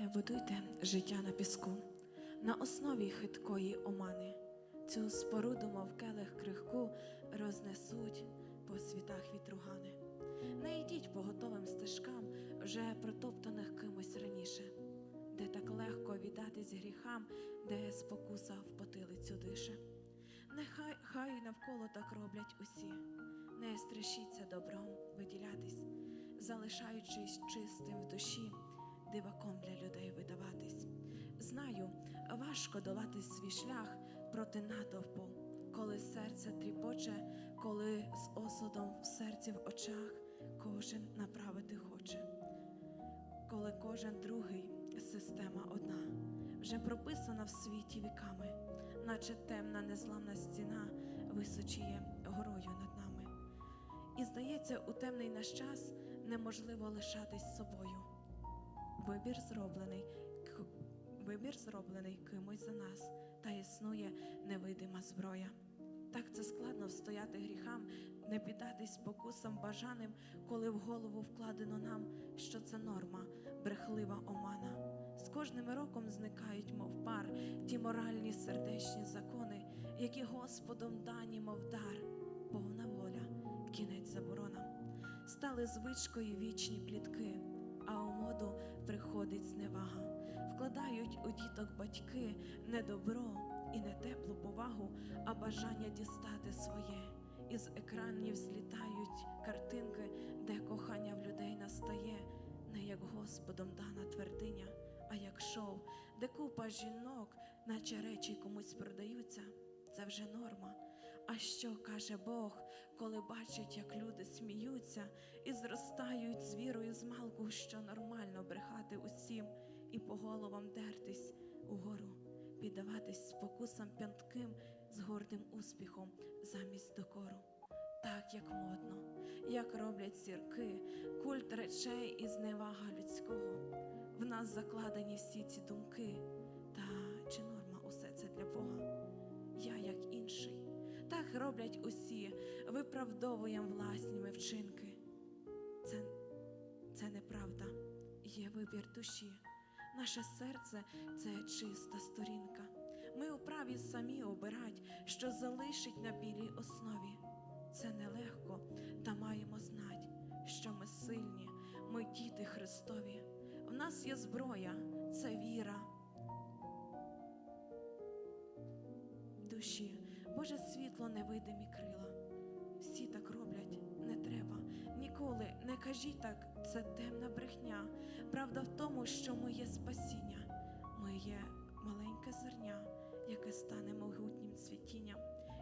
Не будуйте життя на піску, на основі хиткої омани. Цю споруду, мов келих крихку, рознесуть по світах вітругани. Не йдіть по готовим стежкам, вже протоптаних кимось раніше, де так легко віддатись гріхам, де спокуса в потилицю дише. Нехай хай навколо так роблять усі, не страшіться добром виділятись, залишаючись чистим в душі, диваком для людей видаватись. Знаю, важко долати свій шлях проти натовпу, коли серце тріпоче, коли з осудом в серці в очах кожен направити хоче коли кожен другий система одна, вже прописана в світі віками, наче темна незламна стіна височіє горою над нами. І здається, у темний наш час неможливо лишатись собою. Вибір зроблений, вибір зроблений кимось за нас, та існує невидима зброя. Так це складно встояти гріхам, не піддатись спокусам бажаним, коли в голову вкладено нам, що це норма, брехлива омана. З кожним роком зникають, мов пар, ті моральні сердечні закони, які Господом дані, мов дар, повна воля, кінець заборонам. Стали звичкою вічні плітки, а у моду приходить зневага. Вкладають у діток батьки не добро і не теплу повагу, а бажання дістати своє. Із екранів злітають картинки, де кохання в людей настає, не як Господом дана твердиня, а як шоу, де купа жінок, наче речі комусь продаються. Це вже норма. А що каже Бог, коли бачить, як люди сміються і зростають з вірою з малку, що нормально брехати усім і по головам дертись угору, піддаватись спокусам п'янтким з гордим успіхом замість докору. Так, як модно, як роблять зірки, культ речей і зневага людського. В нас закладені всі ці думки. Та чи норма усе це для Бога? Роблять усі, виправдовуємо власні вчинки. Це, це неправда, є вибір душі. Наше серце це чиста сторінка. Ми у праві самі обирать, що залишить на білій основі. Це нелегко, та маємо знать, що ми сильні, ми діти Христові. В нас є зброя, це віра. душі, Боже світло, невидимі крила. Всі так роблять, не треба. Ніколи не кажіть так, це темна брехня. Правда в тому, що ми є спасіння, ми є маленьке зерня, яке стане могутнім цвітінням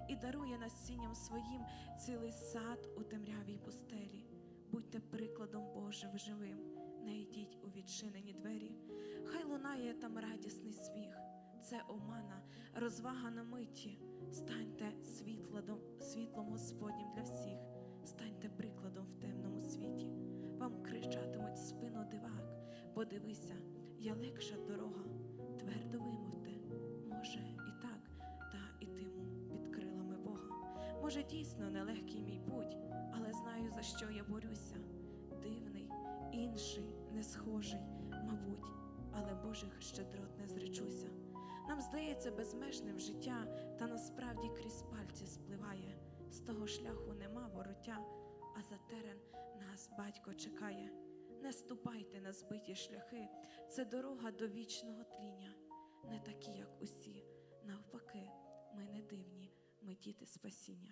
і дарує насінням своїм цілий сад у темрявій пустелі. Будьте прикладом Божим живим, не йдіть у відчинені двері. Хай лунає там радісний сміх це омана, розвага на миті. Станьте світлом, світлом Господнім для всіх, станьте прикладом в темному світі. Вам кричатимуть спину дивак. Подивися, я легша дорога, твердо вимовте, може і так, та ітиму під крилами Бога. Може, дійсно нелегкий мій путь, але знаю, за що я борюся. Дивний, інший, не схожий, мабуть, але Божих щедрот не зречуся. Нам здається безмежним життя, та насправді крізь пальці спливає. З того шляху нема вороття, а за терен нас батько чекає. Не ступайте на збиті шляхи, це дорога до вічного тління. Не такі, як усі, навпаки, ми не дивні, ми діти спасіння.